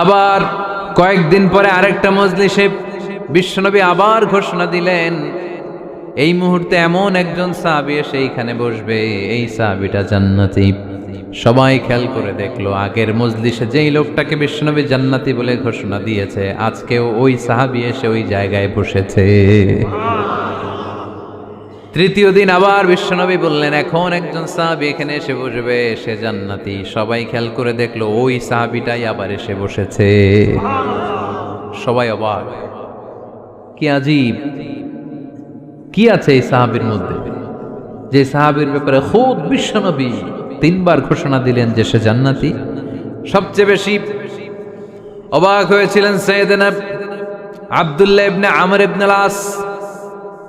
আবার কয়েকদিন পরে আরেকটা মজলিসে বিশ্বনবী আবার ঘোষণা দিলেন, এই মুহূর্তে এমন একজন সাহাবি এসে এইখানে বসবে, এই সাহাবিটা জান্নাতি। সবাই খেয়াল করে দেখল, আগের মজলিসে যেই লোকটাকে বিশ্বনবী জান্নাতি বলে ঘোষণা দিয়েছে, আজকেও ওই সাহাবি এসে ওই জায়গায় বসেছে। তৃতীয় দিন আবার বিশ্বনবী বললেন, এখন একজন সাহাবি এখানে এসে বসবে, সে জান্নাতি। সবাই খেয়াল করে দেখল, ওই সাহাবিটাই আবার এসে বসেছে। সবাই অবাক। কি আজীব। কি আছে এই সাহাবির মধ্যে? যে সাহাবির ব্যাপারে খুব বিশ্বনবী তিনবার ঘোষণা দিলেন যে সে জান্নাতি। সবচেয়ে বেশি অবাক হয়েছিলেন সৈয়দনা আব্দুল্লাহ ইবনে আমর ইবনে লাস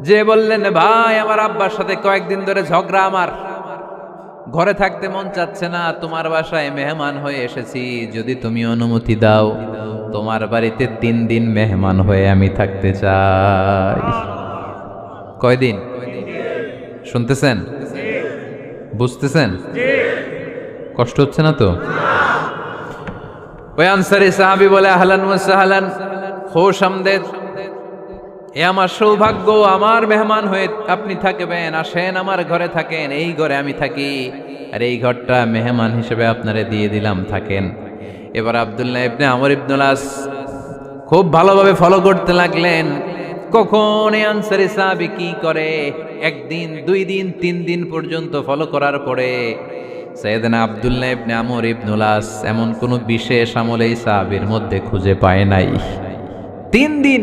যে বললেন, ভাই, আমার আব্বার সাথে কয়েকদিন ধরে ঝগড়া আমার। ঘরে থাকতে মন চাচ্ছে না, তোমার বাসায় মেহমান হয়ে এসেছি। যদি তুমি অনুমতি দাও, তোমার বাড়িতে তিন দিন মেহমান হয়ে আমি থাকতে চাই। কয়দিন? শুনতেছেন? বুঝতেছেন? কষ্ট হচ্ছে না তো? ওই আনসারি সাহাবি বলে, আহলান সাহালান, খোশ আমদেদ এ আমার সৌভাগ্য, আমার মেহমান হয়ে আপনি থাকবেন, আসেন আমার ঘরে থাকেন, এই ঘরে আমি থাকি। আর এই ঘরটা মেহমান হিসেবে আপনারে দিয়ে দিলাম, থাকেন। এবার আবদুল্লাহ ইবনে আমর ইবনুলাস খুব ভালোভাবে ফলো করতে লাগলেন। কখন আনসারি সাহাবি কি করে? একদিন, দুই দিন, তিন দিন পর্যন্ত ফলো করার পরে সৈয়দনা আবদুল্লাহ ইবনে আমর ইবনুলাস এমন কোনো বিশেষ আমল এই সাহাবির মধ্যে খুঁজে পায় নাই। তিন দিন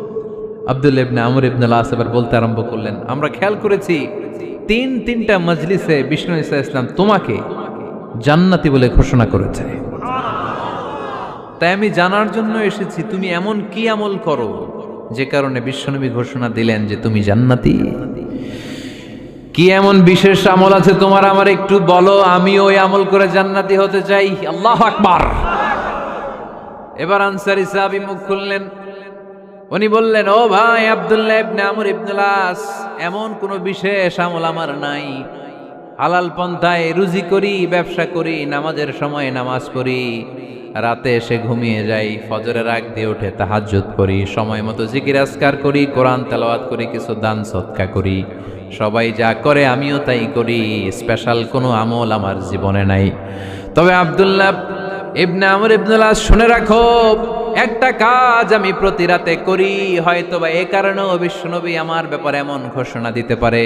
আব্দুল ইবনে আমর ইবনে লাস এবার বলতে আরম্ভ করলেন, আমরা খেয়াল করেছি, তিন, তিনটা মজলিসে বিষ্ণু ইসা ইসলাম তোমাকে জান্নাতি বলে ঘোষণা করেছে। তাই আমি জানার জন্য এসেছি, তুমি এমন কি আমল করো যে কারণে বিশ্বনবী ঘোষণা দিলেন যে তুমি জান্নাতি? কি এমন বিশেষ আমল আছে তোমার? আমার একটু বলো, আমি ওই আমল করে জান্নাতি হতে চাই? আল্লাহ আকবার! এবার আনসারি সাহাবি মুখ খুললেন উনি বললেন, ও ভাই আব্দুল্লাহ ইবনে আমর ইবনুলাস এমন কোনো বিশেষ আমল আমার নাই। হালাল পন্থায় রুজি করি, ব্যবসা করি, নামাজের সময় নামাজ পড়ি। রাতে এসে ঘুমিয়ে যাই, ফজরের আগ দিয়ে উঠে তাহাজ্জুদ করি, সময় মতো জিকির আসকার করি, কোরআন তেলাওয়াত করি, কিছু দান সৎকা করি। সবাই যা করে আমিও তাই করি, স্পেশাল কোনো আমল আমার জীবনে নাই। তবে আব্দুল্লাহ ইবনে আমর ইবনুল্লাহ শুনে রাখো, একটা কাজ আমি প্রতি রাতে করি হয়তো বা এ কারণেও বিশ্বনবী আমার ব্যাপারে এমন ঘোষণা দিতে পারে।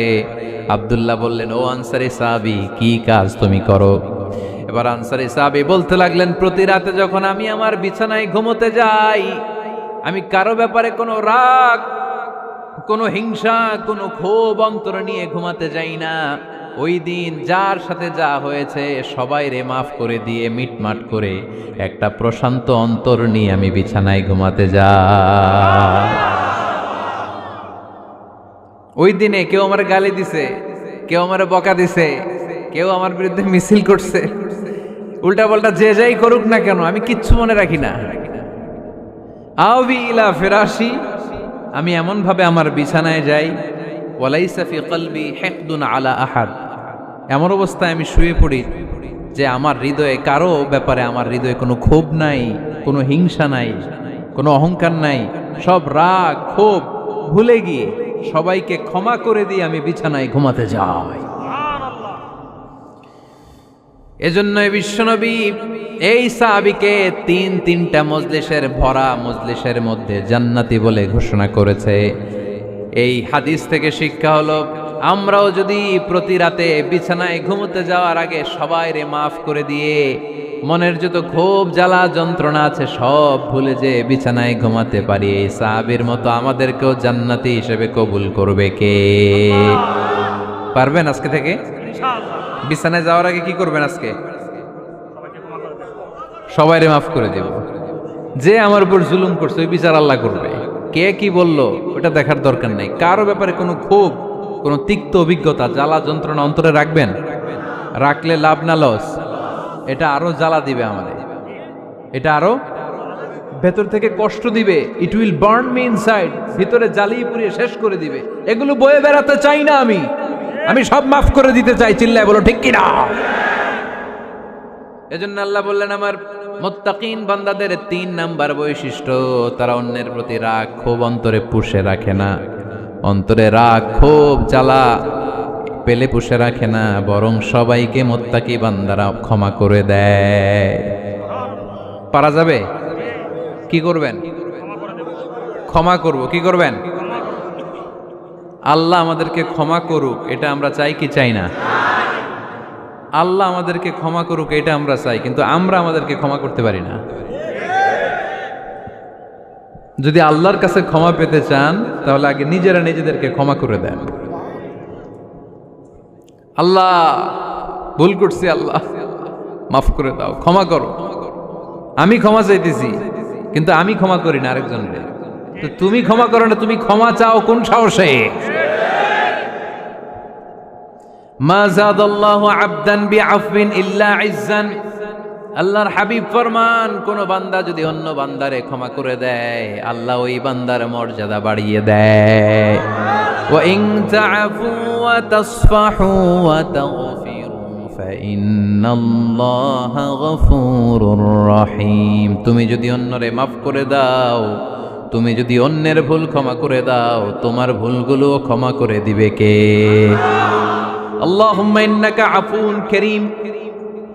আব্দুল্লাহ বললেন, ও আনসারি সাহাবি, কি কাজ তুমি করো? এবার আনসারি সাহাবি বলতে লাগলেন, প্রতি রাতে যখন আমি আমার বিছানায় ঘুমোতে যাই, আমি কারও ব্যাপারে কোনো রাগ, কোনো হিংসা, কোনো ক্ষোভ, অন্তর নিয়ে ঘুমাতে যাই না। ওই দিন যার সাথে যা হয়েছে, সবাই রে মাফ করে দিয়ে মিটমাট করে একটা প্রশান্ত অন্তর নিয়ে আমি বিছানায় ঘুমাতে যা। ওই দিনে কেউ আমার গালি দিছে, কেউ আমার বকা দিছে, কেউ আমার বিরুদ্ধে মিছিল করছে। উল্টা পাল্টা যে যাই করুক না কেন, আমি কিচ্ছু মনে রাখি না। আওবি ইলা ফেরাসি আমি এমনভাবে আমার বিছানায় যাই ওয়ালাইসাফি কলবি হেকদুন আলা আহাদ। এমন অবস্থায় আমি শুয়ে পড়ি যে আমার হৃদয়ে কারও ব্যাপারে আমার হৃদয়ে কোনো ক্ষোভ নাই, কোনো হিংসা নাই, কোনো অহংকার নাই। সব রাগ, ক্ষোভ ভুলে গিয়ে সবাইকে ক্ষমা করে দিয়ে আমি বিছানায় ঘুমাতে যাই। এজন্য বিশ্বনবী এই সাহাবিকে তিন তিনটা মজলিসের ভরা মজলিসের মধ্যে জান্নাতি বলে ঘোষণা করেছে। এই হাদিস থেকে শিক্ষা হলো আমরাও যদি প্রতি রাতে বিছানায় ঘুমোতে যাওয়ার আগে সবাই রে মাফ করে দিয়ে মনের যত ক্ষোভ জ্বালা যন্ত্রণা আছে সব ভুলে যে বিছানায় ঘুমাতে পারি এই সাহাবির মতো আমাদেরকেও জান্নাতি হিসেবে কবুল করবে কে? পারবেন আজকে থেকে? বিছানায় যাওয়ার আগে কি করবেন আজকে? সবাই রে মাফ করে দেব। যে আমার উপর জুলুম করছে ওই বিচার আল্লাহ করবে। কে কি বলল ওটা দেখার দরকার নেই। কারও ব্যাপারে কোনো ক্ষোভ কোনো তিক্ত অভিজ্ঞতা, জ্বালা যন্ত্রণা অন্তরে রাখবেন? রাখলে লাভ না লস। এটা আরও জ্বালা দিবে আমাদের। এটা আরও ভেতর থেকে কষ্ট দিবে। It will burn me inside ভিতরে জ্বালিয়ে পুড়িয়ে শেষ করে দিবে। এগুলো বয়ে বেড়াতে চাই না আমি। আমি সব মাফ করে দিতে চাই। চিল্লায় বলো, ঠিক কিনা? এজন্য আল্লাহ বললেন, আমার মোত্তাকিন বান্দাদের তিন নাম্বার বৈশিষ্ট্য, তারা অন্যের প্রতি রাগ ক্ষোভ অন্তরে পুষে রাখে না। অন্তরে রাগ ক্ষোভ জ্বালা। পেলে পুষে রাখে না, বরং সবাইকে মোত্তাকি বান্দারা ক্ষমা করে দেয়। পারা যাবে? কি করবেন? ক্ষমা করব, কি করবেন? আল্লাহ আমাদেরকে ক্ষমা করুক, এটা আমরা চাই কি চাই না? আল্লাহ আমাদেরকে ক্ষমা করুক, এটা আমরা চাই, কিন্তু আমরা আমাদেরকে ক্ষমা করতে পারি না। যদি আল্লাহর কাছে ক্ষমা পেতে চান, তাহলে আগে নিজেরা নিজেদেরকে ক্ষমা করে দেন। আল্লাহ, ভুল করছি আল্লাহ। মাফ করে দাও, ক্ষমা করো। আমি ক্ষমা চাইতেছি, কিন্তু আমি ক্ষমা করি না আরেকজনকে। তো তুমি ক্ষমা করো না, তুমি ক্ষমা চাও কোন সাহসে? মা জাদাল্লাহু আবদান বিআফবিন ইল্লা ইজ্জান। আল্লাহর হাবিব ফরমান, কোন বান্দা যদি অন্য বান্দারে ক্ষমা করে দেয়, আল্লাহ ওই বান্দার মর্যাদা বাড়িয়ে দেয়। তুমি যদি অন্যরে মাফ করে দাও, তুমি যদি অন্যের ভুল ক্ষমা করে দাও, তোমার ভুলগুলো ক্ষমা করে দিবে কে? আল্লাহুম্মা ইন্নাকা আফুন করিম।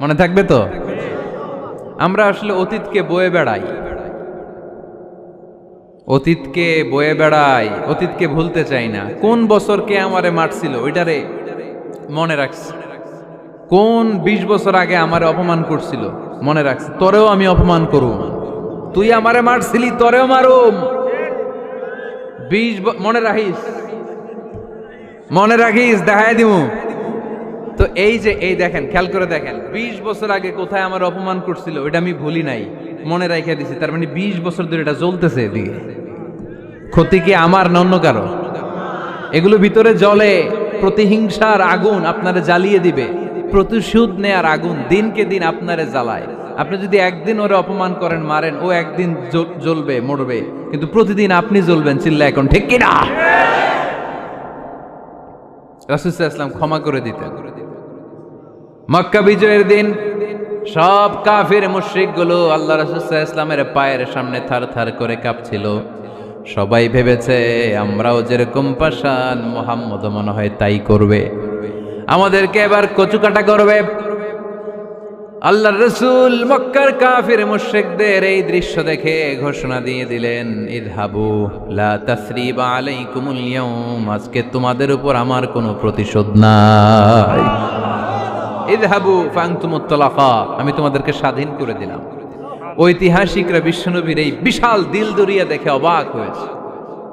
মনে থাকবে তো? আমরা আসলে অতীতকে বয়ে বেড়াই। অতীতকে বয়ে বেড়াই, অতীতকে ভুলতে চাই না। কোন বছর কে আমারে মারছিল, ওইটারে মনে রাখছি। কোন বিশ বছর আগে আমারে অপমান করছিল, মনে রাখছি। তরেও আমি অপমান করুম। তুই আমারে মারছিলি, তরেও মারুম। বিশ মনে রাখিস? মনে রাখিস, দেখাই দিমু। তো এই যে, এই দেখেন, খেয়াল করে দেখেন, বিশ বছর আগে কোথায় আমার অপমান করছিল, ওইটা আমি ভুলি নাই, মনে রাখে দিছি, তার মানে বিশ বছর ধরে এটা জ্বলতেছে এদিকে। ক্ষতি কি আমার না অন্য কারও? এগুলো ভিতরে জলে প্রতিহিংসার আগুন আপনারে জ্বালিয়ে দিবে, প্রতিশোধ নেয়ার আগুন দিনকে দিন আপনারে জ্বালায়। আপনি যদি একদিন ওরে অপমান করেন, মারেন, ও একদিন জ্বলবে, মরবে, কিন্তু প্রতিদিন আপনি জ্বলবেন, চিল্লা এখন, ঠিক কিনা? রাসুসাহ ইসলাম ক্ষমা করে দিতেন। মক্কা বিজয়ের দিন, সব কাফির মুশ্রিকগুলো আল্লাহ রাসুসাহ ইসলামের পায়ের সামনে থার থার করে কাঁপছিল। সবাই ভেবেছে, আমরাও যেরকম পাশান মোহাম্মদ মনে হয় তাই করবে। আমাদেরকে এবার কচুকাটা করবে। আল্লাহ রসুল মক্কার কাফির মুশ্রিকদের এই দৃশ্য দেখে ঘোষণা দিয়ে দিলেন, ইদহাবু লা তাসরিবা আলাইকুমুল ইয়াউম, আজকে তোমাদের উপর আমার কোনো প্রতিশোধ নাই। ইদহাবু ফাংতুমুত তালাকা আমি তোমাদেরকে স্বাধীন করে দিলাম। ঐতিহাসিকরা বিশ্বনবীর এই বিশাল দিল দরিয়া দেখে অবাক হয়েছে।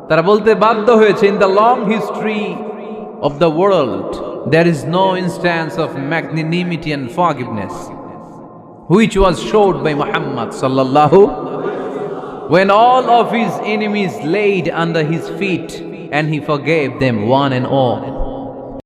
তারা বলতে বাধ্য হয়েছে in the long history of the world there is no instance of magnanimity and forgiveness which was showed by Muhammad sallallahu when all of his enemies laid under his feet and he forgave them one and all.